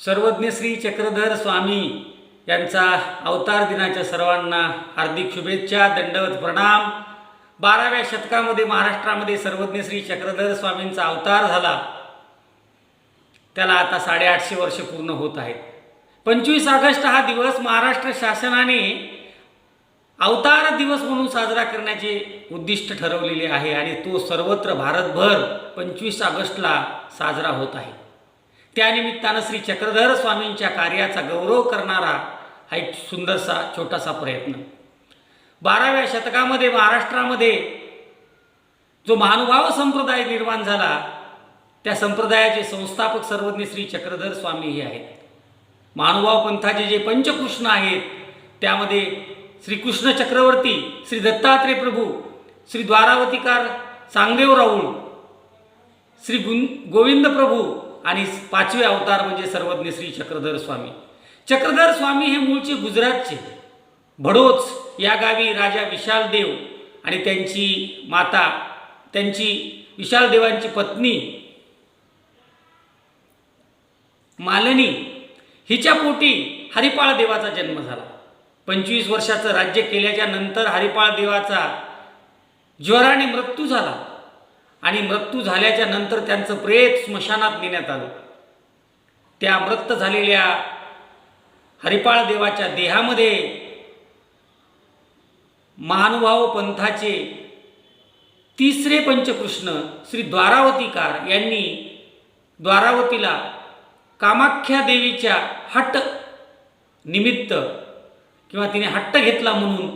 सर्वज्ञ श्री चक्रधर स्वामी यांचा अवतार दिनाच्या सर्वांना हार्दिक शुभेच्छा दंडवत प्रणाम. बाराव्या शतकामध्ये महाराष्ट्रामध्ये सर्वज्ञ श्री चक्रधर स्वामींचा अवतार झाला. त्याला आता साडेआठशे वर्ष पूर्ण होत आहेत. पंचवीस ऑगस्ट हा दिवस महाराष्ट्र शासनाने अवतार दिवस म्हणून साजरा करण्याचे उद्दिष्ट ठरवलेले आहे आणि तो सर्वत्र भारतभर पंचवीस ऑगस्टला साजरा होत आहे. त्यानिमित्तानं श्री चक्रधर स्वामींच्या कार्याचा गौरव करणारा हा एक सुंदरसा छोटासा प्रयत्न. बाराव्या शतकामध्ये महाराष्ट्रामध्ये जो महानुभाव संप्रदाय निर्माण झाला त्या संप्रदायाचे संस्थापक सर्वज्ञ श्री चक्रधर स्वामी हे आहेत. महानुभाव पंथाचे जे पंचकृष्ण आहेत त्यामध्ये श्रीकृष्ण चक्रवर्ती श्री दत्तात्रय प्रभू श्री द्वारावतीकार चांगदेव राऊळ श्री गुन गोविंद प्रभू आणि पाचवे अवतार म्हणजे सर्वज्ञ श्री चक्रधर स्वामी. चक्रधर स्वामी हे मूळचे गुजरातचे भडोच या गावी राजा विशाल देव आणि त्यांची माता त्यांची विशाल देवांची पत्नी मालनी हिच्या पोटी हरिपाळ देवाचा जन्म झाला. पंचवीस वर्षाचं राज्य केल्याच्यानंतर हरिपाळ देवाचा ज्वराने मृत्यू झाला. आणि मृत्यू झाल्याच्यानंतर त्यांचं प्रेत स्मशानात नेण्यात आलं. त्या मृत झालेल्या हरिपाळ देवाच्या देहामध्ये महानुभाव पंथाचे तिसरे पंचकृष्ण श्री द्वारावतीकार यांनी द्वारावतीला कामाख्या देवीच्या हट्ट निमित्त किंवा तिने हट्ट घेतला म्हणून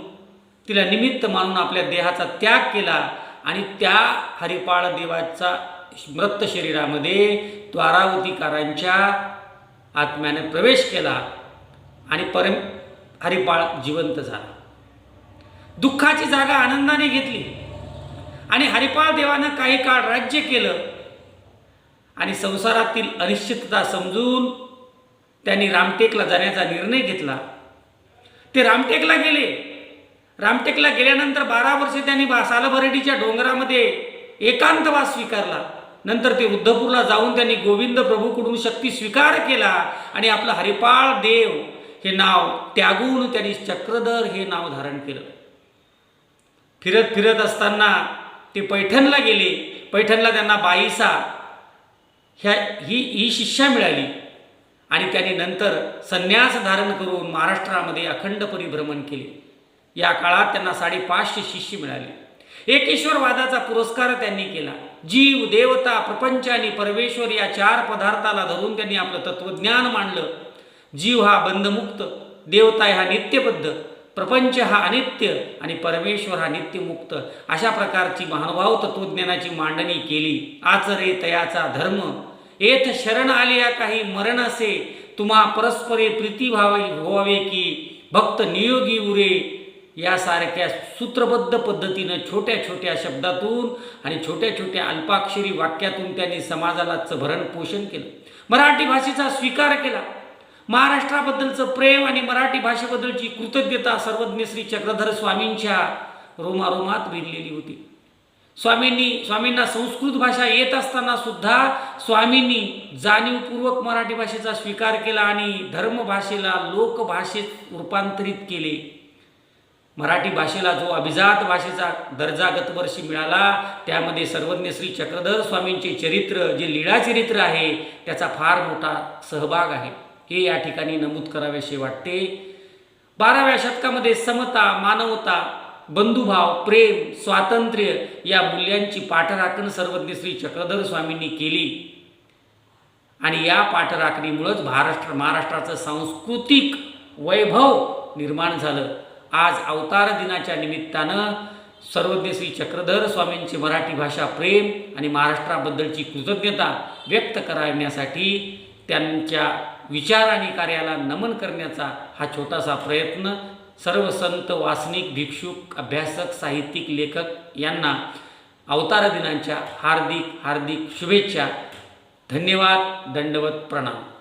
तिला निमित्त मानून आपल्या देहाचा त्याग केला. आणि त्या हरिपाळ देवाचा मृत शरीरामध्ये द्वारावतीकारांच्या आत्म्याने प्रवेश केला आणि परम हरिपाळ जिवंत झाला. दुःखाची जागा आनंदाने घेतली आणि हरिपाळ देवानं काही काळ राज्य केलं आणि संसारातील अनिश्चितता समजून त्यांनी रामटेकला जाण्याचा निर्णय घेतला. ते रामटेकला गेले. रामटेकला गेल्यानंतर बारा वर्षे त्यांनी बा सालभरडीच्या डोंगरामध्ये एकांतवास स्वीकारला. नंतर ते उद्धपूरला जाऊन त्यांनी गोविंद प्रभूकडून शक्ती स्वीकार केला आणि आपलं हरिपाळ देव हे नाव त्यागून त्यांनी चक्रधर हे नाव धारण केलं. फिरत फिरत असताना ते पैठणला गेले. पैठणला त्यांना बाईसा ह्या ही ही शिष्या मिळाली. आणि त्यांनी नंतर संन्यास धारण करून महाराष्ट्रामध्ये अखंड परिभ्रमण केले. या काळात त्यांना साडेपाचशे शिष्य मिळाले. एकेश्वरवादाचा पुरस्कार त्यांनी केला. जीव देवता प्रपंच आणि परमेश्वर या चार पदार्थाला धरून त्यांनी आपलं तत्वज्ञान मांडलं. जीव हा बंधमुक्त देवता हा नित्यबद्ध प्रपंच हा अनित्य आणि परमेश्वर हा नित्यमुक्त अशा प्रकारची महानुभाव तत्वज्ञानाची मांडणी केली. आचरे तयाचा धर्म. येथ शरण आलिया काही मरण असे. तुम्हा परस्परे प्रीती व्हावे की भक्त नियोगी उरे. यासारख्या सूत्रबद्ध पद्धतीनं छोट्या छोट्या शब्दातून आणि छोट्या छोट्या अल्पाक्षरी वाक्यातून त्यांनी समाजाला भरण पोषण केलं. मराठी भाषेचा स्वीकार केला. महाराष्ट्राबद्दलचं प्रेम आणि मराठी भाषेबद्दलची कृतज्ञता सर्वज्ञ श्री चक्रधर स्वामींच्या रोमारोमात विरलेली होती. स्वामींनी स्वामींना संस्कृत भाषा येत असताना सुद्धा स्वामींनी जाणीवपूर्वक मराठी भाषेचा स्वीकार केला आणि धर्मभाषेला लोकभाषेत रूपांतरित केले. मराठी भाषेला जो अभिजात भाषेचा दर्जा गतवर्षी मिळाला त्यामध्ये सर्वज्ञ श्री चक्रधर स्वामींचे चरित्र जे लीळाचरित्र आहे त्याचा फार मोठा सहभाग आहे. हे या ठिकाणी नमूद करावेसे वाटते. बाराव्या शतकामध्ये समता मानवता बंधुभाव प्रेम स्वातंत्र्य या मूल्यांची पाठराखण सर्वज्ञ श्री चक्रधर स्वामींनी केली. आणि या पाठराखणीमुळंच महाराष्ट्र महाराष्ट्राचं सांस्कृतिक वैभव निर्माण झालं. आज अवतार दिनाच्या निमित्तानं सर्वज्ञ श्री चक्रधर स्वामींची मराठी भाषा प्रेम आणि महाराष्ट्राबद्दलची कृतज्ञता व्यक्त करण्यासाठी त्यांच्या विचार आणि कार्याला नमन करण्याचा हा छोटासा प्रयत्न सर्व संत वासनिक भिक्षुक अभ्यासक साहित्यिक लेखक यांना अवतार दिनांच्या हार्दिक हार्दिक शुभेच्छा. धन्यवाद दंडवत प्रणाम.